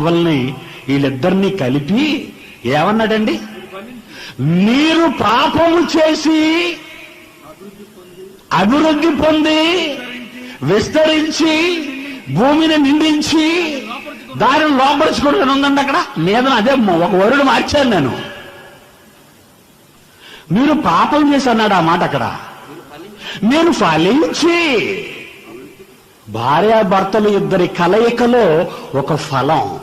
వాళ్ళని వీళ్ళిద్దరినీ కలిపి ఏమన్నాడండి? మీరు పాపము చేసి అభివృద్ధి పొంది విస్తరించి భూమిని నిండించి దారిని లోపరుచుకోవడం ఉందండి అక్కడ? నేను అదే ఒక వరుడు మార్చాను నేను. మీరు పాపం చేసి అన్నాడు ఆ మాట అక్కడ. నేను ఫలించి భార్యాభర్తలు ఇద్దరి కలయికలో ఒక ఫలం.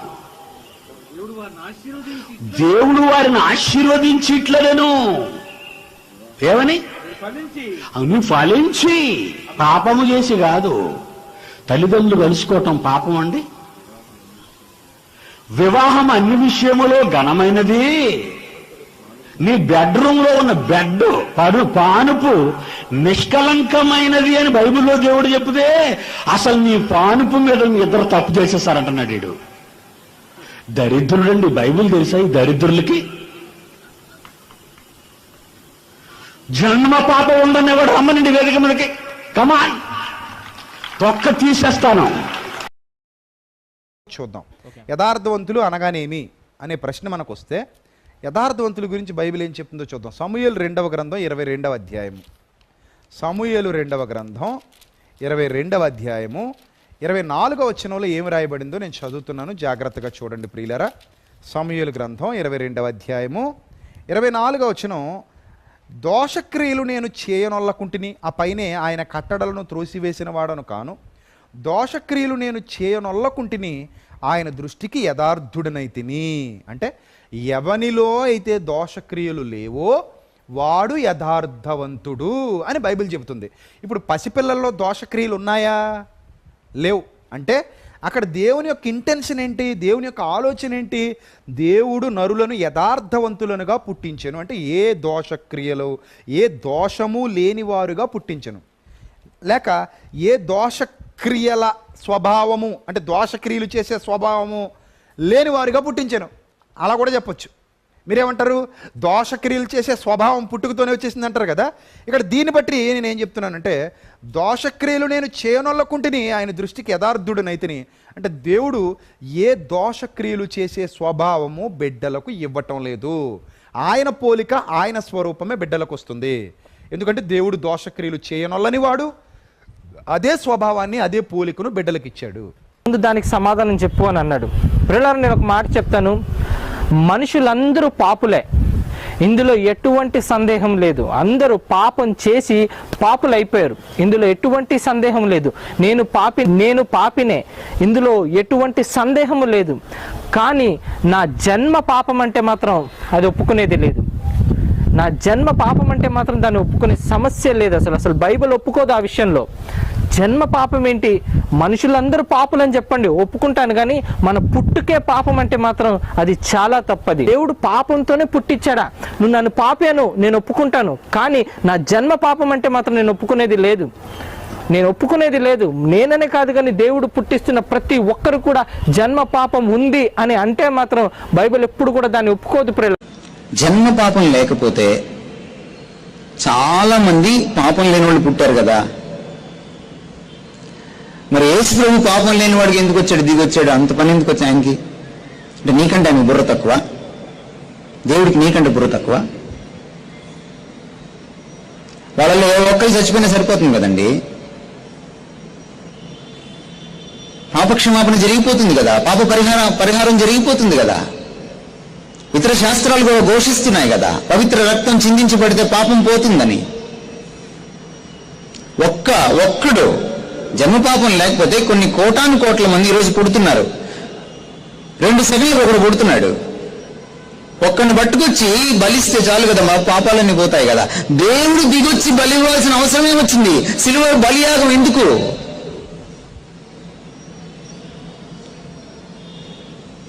దేవుడు వారిని ఆశీర్వదించి ఇట్లనేను ఏమని? అవును ఫలించి. పాపము చేసి కాదు. తల్లిదండ్రులు కలుసుకోవటం పాపం అండి. వివాహం అన్ని విషయములో ఘనమైనది. నీ బెడ్రూమ్లో ఉన్న బెడ్ పరు పానుపు నిష్కలంకమైనది అని బైబిల్లో దేవుడు చెప్తే అసలు నీ పానుపు మీద ఇద్దరు తప్పు చేసేసారంటున్నాడు వీడు. దరిద్రుడండి బైబిల్ తెలుసా ఈ దరిద్రులకి? జన్మ పాపం ఎవడు రమ్మనండి వేదిక మీదకి? కమాన్ తొక్క తీసేస్తాను. చూద్దాం. యథార్థవంతులు అనగానేమి అనే ప్రశ్న మనకు వస్తే యథార్థవంతుల గురించి బైబిల్ ఏం చెప్తుందో చూద్దాం. సమూయేలు రెండవ గ్రంథం ఇరవై రెండవ అధ్యాయము. సమూయేలు రెండవ గ్రంథం ఇరవై రెండవ అధ్యాయము ఇరవై నాలుగవ వచనంలో ఏమి రాయబడిందో నేను చదువుతున్నాను. జాగ్రత్తగా చూడండి ప్రియులరా. సమూయేలు గ్రంథం ఇరవై రెండవ అధ్యాయము. ఇరవై నాలుగో వచనం దోషక్రియలు నేను చేయనొల్లకుంటిని ఆ పైనే ఆయన కట్టడలను త్రోసివేసిన వాడను కాను. దోషక్రియలు నేను చేయనొల్లకుంటిని ఆయన దృష్టికి యథార్థుడనైతిని. అంటే ఎవనిలో అయితే దోషక్రియలు లేవో వాడు యథార్థవంతుడు అని బైబిల్ చెబుతుంది. ఇప్పుడు పసిపిల్లల్లో దోషక్రియలు ఉన్నాయా? లేవు. అంటే అక్కడ దేవుని యొక్క ఇంటెన్షన్ ఏంటి? దేవుని యొక్క ఆలోచన ఏంటి? దేవుడు నరులను యథార్థవంతులనుగా పుట్టించాను. అంటే ఏ దోషక్రియలు ఏ దోషము లేనివారుగా పుట్టించను. లేక ఏ దోషక్రియల స్వభావము అంటే దోషక్రియలు చేసే స్వభావము లేనివారుగా పుట్టించాను. అలా కూడా చెప్పొచ్చు. మీరేమంటారు? దోషక్రియలు చేసే స్వభావం పుట్టుకతోనే వచ్చేసింది అంటారు కదా? ఇక్కడ దీన్ని బట్టి నేను ఏం చెప్తున్నానంటే దోషక్రియలు నేను చేయనొల్లకుంటుని ఆయన దృష్టికి యథార్థుడనైతిని. అంటే దేవుడు ఏ దోషక్రియలు చేసే స్వభావము బిడ్డలకు ఇవ్వటం లేదు. ఆయన పోలిక ఆయన స్వరూపమే బిడ్డలకు వస్తుంది ఎందుకంటే దేవుడు దోషక్రియలు చేయనొల్లని వాడు అదే స్వభావాన్ని అదే పోలికను బిడ్డలకు ఇచ్చాడు ముందు దానికి సమాధానం చెప్పు అని అన్నాడు. పిల్లలు నేను ఒక మాట చెప్తాను. మనుషులందరూ పాపులే. ఇందులో ఎటువంటి సందేహం లేదు. అందరూ పాపం చేసి పాపులైపోయారు. ఇందులో ఎటువంటి సందేహం లేదు. నేను పాపి నేను పాపినే. ఇందులో ఎటువంటి సందేహం లేదు. కానీ నా జన్మ పాపం అంటే మాత్రం అది ఒప్పుకునేది లేదు. నా జన్మ పాపం అంటే మాత్రం దాన్ని ఒప్పుకునే సమస్య లేదు అసలు. అసలు బైబిల్ ఒప్పుకోదు ఆ విషయంలో. జన్మ పాపం ఏంటి? మనుషులందరూ పాపులని చెప్పండి ఒప్పుకుంటాను కానీ మన పుట్టుకే పాపం అంటే మాత్రం అది చాలా తప్పది. దేవుడు పాపంతోనే పుట్టించాడా నువ్వు నన్ను పాపాను నేను ఒప్పుకుంటాను కానీ నా జన్మ పాపం అంటే మాత్రం నేను ఒప్పుకునేది లేదు. నేను ఒప్పుకునేది లేదు. నేననే కాదు కానీ దేవుడు పుట్టిస్తున్న ప్రతి ఒక్కరు కూడా జన్మ పాపం ఉంది అని అంటే మాత్రం బైబిల్ ఎప్పుడు కూడా దాన్ని ఒప్పుకోదు ప్రియులు జన్మ పాపం లేకపోతే చాలా మంది పాపం లేని వాళ్ళు పుట్టారు కదా. యేసు ప్రభు పాపం లేని వాడికి ఎందుకు వచ్చాడు? దిగి వచ్చాడు. అంత పని ఎందుకు వచ్చా ఆయనకి? అంటే నీకంటే ఆయన బుర్ర తక్కువ. దేవుడికి నీకంటే బుర్ర తక్కువ. వాళ్ళలో ఏ ఒక్కరు చచ్చిపోయినా సరిపోతుంది కదండి. పాపక్షమాపణ జరిగిపోతుంది కదా. పాప పరిహారం పరిహారం జరిగిపోతుంది కదా. ఇతర శాస్త్రాలు కూడా ఘోషిస్తున్నాయి కదా. పవిత్ర రక్తం చిందించబడితే పాపం పోతుందని. ఒక్క ఒక్కడు జన్మపాపం లేకపోతే కొన్ని కోటాను కోట్ల మంది ఈరోజు పుడుతున్నారు. రెండు సెకండ్లకు ఒకడు పుడుతున్నాడు. ఒక్కడిని పట్టుకొచ్చి బలిస్తే చాలు కదా మా పాపాలన్నీ పోతాయి కదా. దేవుడు దిగొచ్చి బలి ఇవ్వాల్సిన అవసరం ఏమొచ్చింది సిలువ బలియాగం ఎందుకు?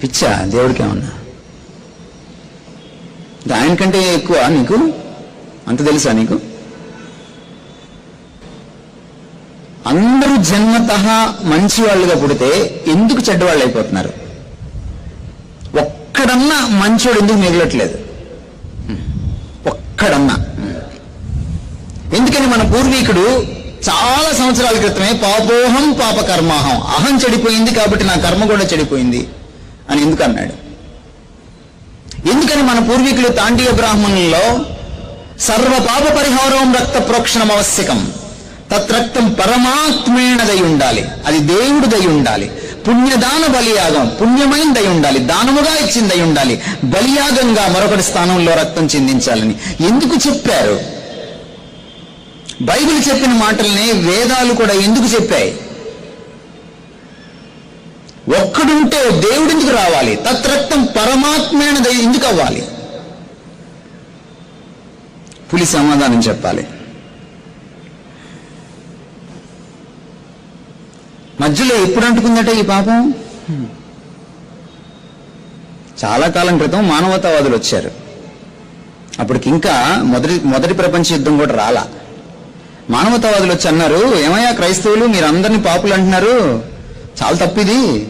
పిచ్చా దేవుడికి ఏమన్నా దానికంటే ఎక్కువ నీకు? అంత తెలుసా నీకు? అందరూ జన్మత మంచి వాళ్ళుగా పుడితే ఎందుకు చెడ్డవాళ్ళు అయిపోతున్నారు? ఒక్కడన్నా మంచోడు ఎందుకు మిగలట్లేదు? ఒక్కడన్నా. ఎందుకని మన పూర్వీకుడు చాలా సంవత్సరాల క్రితమే పాపోహం పాప కర్మాహం అహం చెడిపోయింది కాబట్టి నా కర్మ కూడా చెడిపోయింది అని ఎందుకు అన్నాడు? ఎందుకని మన పూర్వీకులు తాండీయ బ్రాహ్మణుల్లో సర్వ పాప పరిహారం రక్త ప్రోక్షణం ఆవశ్యకం తత్రక్తం పరమాత్మేణదై ఉండాలి. అది దేవుడిదై ఉండాలి. పుణ్యదాన బలియాగం పుణ్యమైనదై ఉండాలి. దానముగా ఇచ్చిందై ఉండాలి. బలియాగంగా మరొకటి స్థానంలో రక్తం చిందించాలని ఎందుకు చెప్పారు? బైబిల్ చెప్పిన మాటల్ని వేదాలు కూడా ఎందుకు చెప్పాయి? ఒక్కడుంటే దేవుడు ఎందుకు రావాలి? తత్రక్తం పరమాత్మేణదై ఎందుకు అవ్వాలి? పులి సమాధానం చెప్పాలి. మధ్యలో ఎప్పుడు అంటుకుందట ఈ పాపం? చాలా కాలం క్రితం మానవతావాదులు వచ్చారు. అప్పటికి ఇంకా మొదటి మొదటి ప్రపంచ యుద్ధం కూడా రాలా. మానవతావాదులు వచ్చి అన్నారు ఏమయ్యా క్రైస్తవులు మీరు అందరినీ పాపులు అంటున్నారు? చాలా తప్పిది.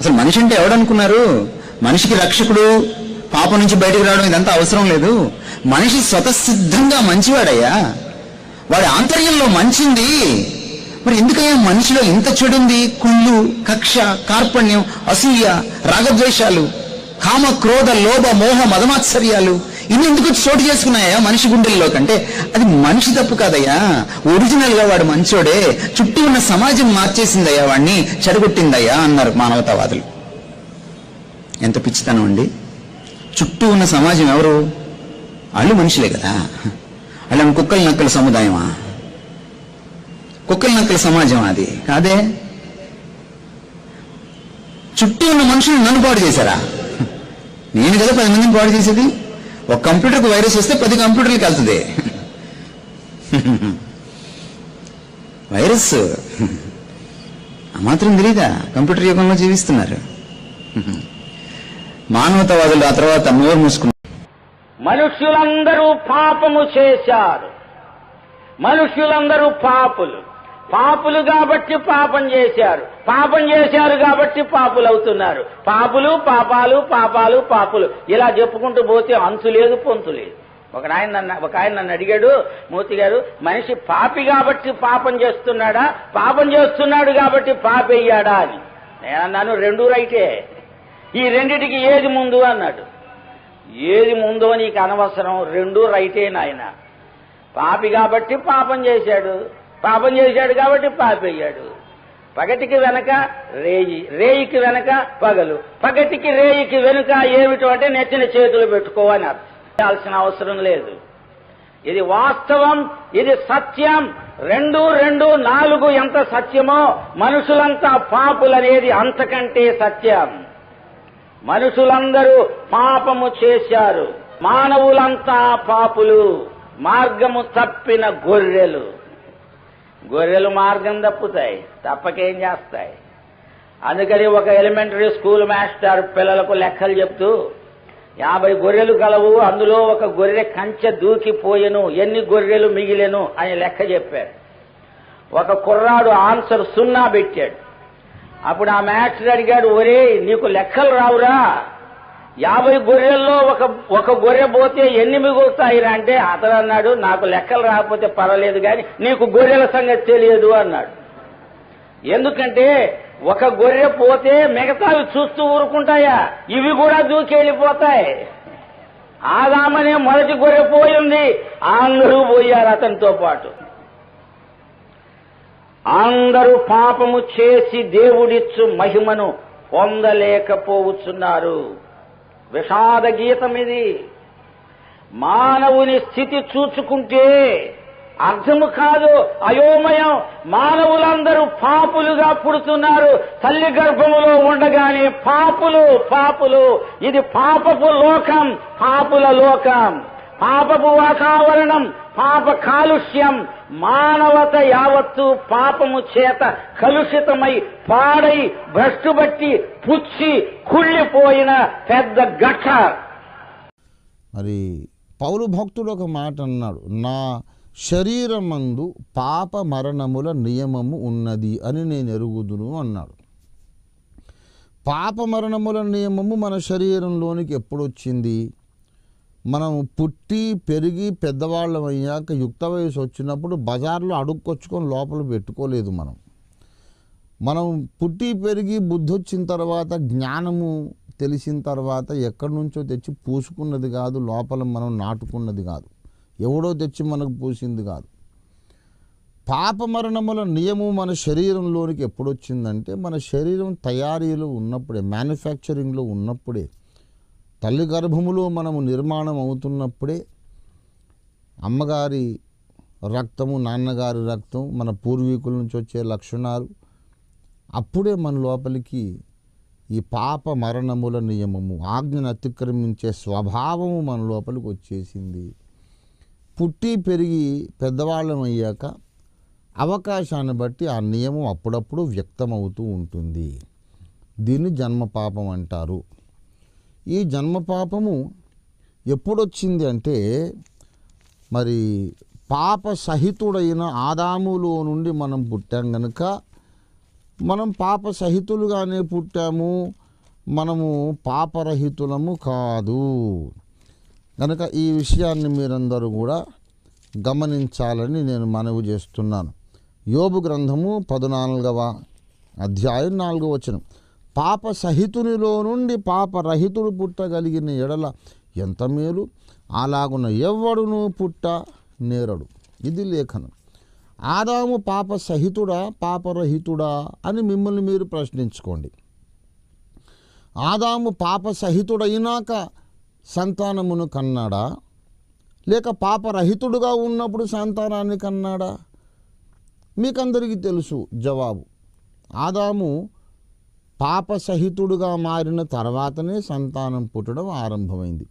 అసలు మనిషి అంటే ఎవడనుకున్నారు? మనిషికి రక్షకుడు పాపం నుంచి బయటకు రావడం ఇదంతా అవసరం లేదు. మనిషి స్వతసిద్ధంగా మంచివాడయ్యా. వాడి ఆంతర్యంలో మంచింది. మరి ఎందుకయ్యా మనిషిలో ఇంత చెడుంది? కుళ్ళు కక్ష కార్పణ్యం అసూయ రాగద్వేషాలు కామ క్రోధ లోభ మోహ మదమాత్సర్యాలు ఇన్ని ఎందుకు చోటు చేసుకున్నాయా మనిషి గుండెల్లో కంటే? అది మనిషి తప్పు కాదయ్యా. ఒరిజినల్గా వాడు మంచోడే. చుట్టూ ఉన్న సమాజం మార్చేసిందయ్యా వాడిని చెడగొట్టిందయ్యా అన్నారు మానవతావాదులు. ఎంత పిచ్చితనం అండి. చుట్టూ ఉన్న సమాజం ఎవరు? వాళ్ళు మనుషులే కదా. వాళ్ళని కుక్కలు నక్కల సముదాయమా? కుక్కల నక్కల సమాజం అది. కాదే? చుట్టూ ఉన్న మనుషులు నన్ను పాడు చేశారా? నేను కదా పది మందిని పాడు చేసేది. ఒక కంప్యూటర్కి వైరస్ వస్తే పది కంప్యూటర్లకు వెళ్తుంది. వైరస్? ఆ మాత్రం తెలియదా కంప్యూటర్ యుగంలో జీవిస్తున్నారు. మానవతావాదులు ఆ తర్వాత నోరు మూసుకున్నారు. మనుష్యులందరూ పాపము చేశారు. మనుష్యులందరూ పాపులు. పాపులు కాబట్టి పాపం చేశారు. పాపం చేశారు కాబట్టి పాపులు అవుతున్నారు పాపులు పాపాలు పాపాలు పాపులు. ఇలా చెప్పుకుంటూ పోతే అంతు లేదు పొంతు లేదు. ఒక ఆయన నన్ను ఒక ఆయన నన్ను అడిగాడు మూర్తి గారు మనిషి పాపి కాబట్టి పాపం చేస్తున్నాడా? పాపం చేస్తున్నాడు కాబట్టి పాపయ్యాడా అని. నేనన్నాను రెండు రైటే. ఈ రెండిటికి ఏది ముందు? అన్నాడు. ఏది ముందో నీకు అనవసరం రెండు రైటే నాయన. పాపి కాబట్టి పాపం చేశాడు. పాపం చేశాడు కాబట్టి పాపి అయ్యాడు పగటికి వెనక రేయి రేయికి వెనక పగలు. పగటికి రేయికి వెనుక ఏమిటో అంటే నెచ్చిన చేతులు పెట్టుకోవని అర్థాల్సిన అవసరం లేదు. ఇది వాస్తవం ఇది సత్యం. రెండు రెండు నాలుగు ఎంత సత్యమో మనుషులంతా పాపులనేది అంతకంటే సత్యం. మనుషులందరూ పాపము చేశారు. మానవులంతా పాపులు. మార్గము తప్పిన గొర్రెలు. గొర్రెలు మార్గం తప్పుతాయి తప్పకేం చేస్తాయి. అందుకని ఒక ఎలిమెంటరీ స్కూల్ మాస్టర్ పిల్లలకు లెక్కలు చెప్తూ యాభై గొర్రెలు కలవు అందులో ఒక గొర్రె కంచె దూకిపోయెను ఎన్ని గొర్రెలు మిగిలెను అని లెక్క చెప్పాడు. ఒక కుర్రాడు ఆన్సర్ సున్నా పెట్టాడు. అప్పుడు ఆ మాస్టర్ అడిగాడు ఒరే నీకు లెక్కలు రావురా. యాభై గొర్రెల్లో ఒక ఒక గొర్రె పోతే ఎన్ని మిగులుతాయిరా అంటే అతను అన్నాడు నాకు లెక్కలు రాకపోతే పర్వాలేదు కానీ నీకు గొర్రెల సంగతి తెలియదు అన్నాడు. ఎందుకంటే ఒక గొర్రె పోతే మిగతావి చూస్తూ ఊరుకుంటాయా? ఇవి కూడా దూకెళ్ళిపోతాయి. ఆదామనే మొదటి గొర్రె పోయింది. అందరూ పోయారు అతనితో పాటు. అందరూ పాపము చేసి దేవుడిచ్చు మహిమను పొందలేకపోవచ్చున్నారు విషాద గీతం ఇది మానవుని స్థితి చూచుకుంటే అర్థము కాదు అయోమయం. మానవులందరూ పాపులుగా పుడుతున్నారు. తల్లి గర్భములో ఉండగానే పాపులు పాపులు. ఇది పాపపు లోకం పాపుల లోకం. పాపపు వాతావరణం పాప కాలుష్యం మానవత యావత్తు పాపము చేత కలుషితమై పాడై భ్రష్టుబట్టి పుచ్చి కుళ్ళిపోయిన పెద్ద గట్ట మరి పౌరు భక్తుడు ఒక మాట అన్నాడు నా శరీరమందు పాప మరణముల నియమము ఉన్నది అని నేను ఎరుగుదును అన్నాడు. పాప మరణముల నియమము మన శరీరంలోనికి ఎప్పుడొచ్చింది? మనం పుట్టి పెరిగి పెద్దవాళ్ళం అయ్యాక యుక్త వయసు వచ్చినప్పుడు బజార్లో అడుక్కొచ్చుకొని లోపల పెట్టుకోలేదు మనం. మనం పుట్టి పెరిగి బుద్ధి వచ్చిన తర్వాత జ్ఞానము తెలిసిన తర్వాత ఎక్కడి నుంచో తెచ్చి పూసుకున్నది కాదు లోపల మనం నాటుకున్నది కాదు. ఎవడో తెచ్చి మనకు పూసింది కాదు. పాప మరణముల నియమం మన శరీరంలోనికి ఎప్పుడొచ్చిందంటే మన శరీరం తయారీలో ఉన్నప్పుడే మ్యానుఫ్యాక్చరింగ్లో ఉన్నప్పుడే తల్లి గర్భములో మనము నిర్మాణం అవుతున్నప్పుడే అమ్మగారి రక్తము నాన్నగారి రక్తం మన పూర్వీకుల నుంచి వచ్చే లక్షణాలు అప్పుడే మన లోపలికి ఈ పాప మరణముల నియమము ఆజ్ఞను అతిక్రమించే స్వభావము మన లోపలికి వచ్చేసింది. పుట్టి పెరిగి పెద్దవాళ్ళం అయ్యాక అవకాశాన్ని బట్టి ఆ నియమం అప్పుడప్పుడు వ్యక్తమవుతూ ఉంటుంది. దీన్ని జన్మ పాపం అంటారు. ఈ జన్మ పాపము ఎప్పుడొచ్చింది అంటే మరి పాప సహితుడైన ఆదాములో నుండి మనం పుట్టాం కనుక మనం పాప సహితులుగానే పుట్టాము మనము పాపరహితులము కాదు. కనుక ఈ విషయాన్ని మీరందరూ కూడా గమనించాలని నేను మనవి చేస్తున్నాను. యోబు గ్రంథము పద్నాలుగవ అధ్యాయం నాలుగవ వచనం. పాప సహితునిలో నుండి పాపరహితుడు పుట్టగలిగిన ఎడల ఎంత మేలు? అలాగున ఎవడును పుట్ట నేరడు. ఇది లేఖనం. ఆదాము పాప సహితుడా పాపరహితుడా అని మిమ్మల్ని మీరు ప్రశ్నించుకోండి. ఆదాము పాప సహితుడైనాక సంతానమును కన్నాడా? లేక పాపరహితుడుగా ఉన్నప్పుడు సంతానాన్ని కన్నాడా? మీకందరికీ తెలుసు జవాబు. ఆదాము పాప సహితుడుగా మారిన తర్వాతనే సంతానం పుట్టడం ఆరంభమైంది.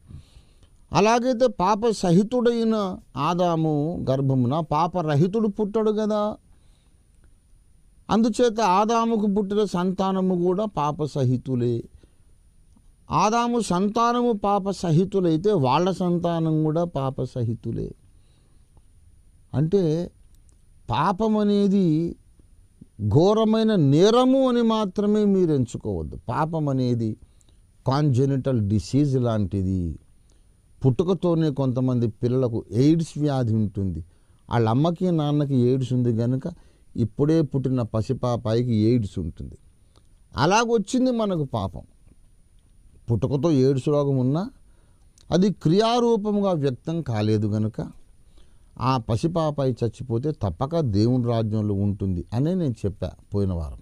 అలాగైతే పాప సహితుడైన ఆదాము గర్భమున పాపరహితుడు పుట్టడు కదా అందుచేత ఆదాముకు పుట్టిన సంతానము కూడా పాప సహితులే ఆదాము సంతానము పాప సహితులైతే వాళ్ళ సంతానం కూడా పాప సహితులే అంటే పాపం అనేది ఘోరమైన నేరము అని మాత్రమే మీరు ఎంచుకోవద్దు. పాపం అనేది కాన్జెనిటల్ డిసీజ్ లాంటిది. పుట్టుకతోనే కొంతమంది పిల్లలకు ఎయిడ్స్ వ్యాధి ఉంటుంది. వాళ్ళ అమ్మకి నాన్నకి ఎయిడ్స్ ఉంది కనుక ఇప్పుడే పుట్టిన పసిపాపాయికి ఎయిడ్స్ ఉంటుంది. అలాగొచ్చింది మనకు పాపం. పుట్టుకతో ఎయిడ్స్ రోగం ఉన్నా అది క్రియారూపముగా వ్యక్తం కాలేదు గనుక ఆ పసిపాపై చచ్చిపోతే తప్పక దేవుని రాజ్యంలో ఉంటుంది అనే నేను చెప్పా పోయిన వారం.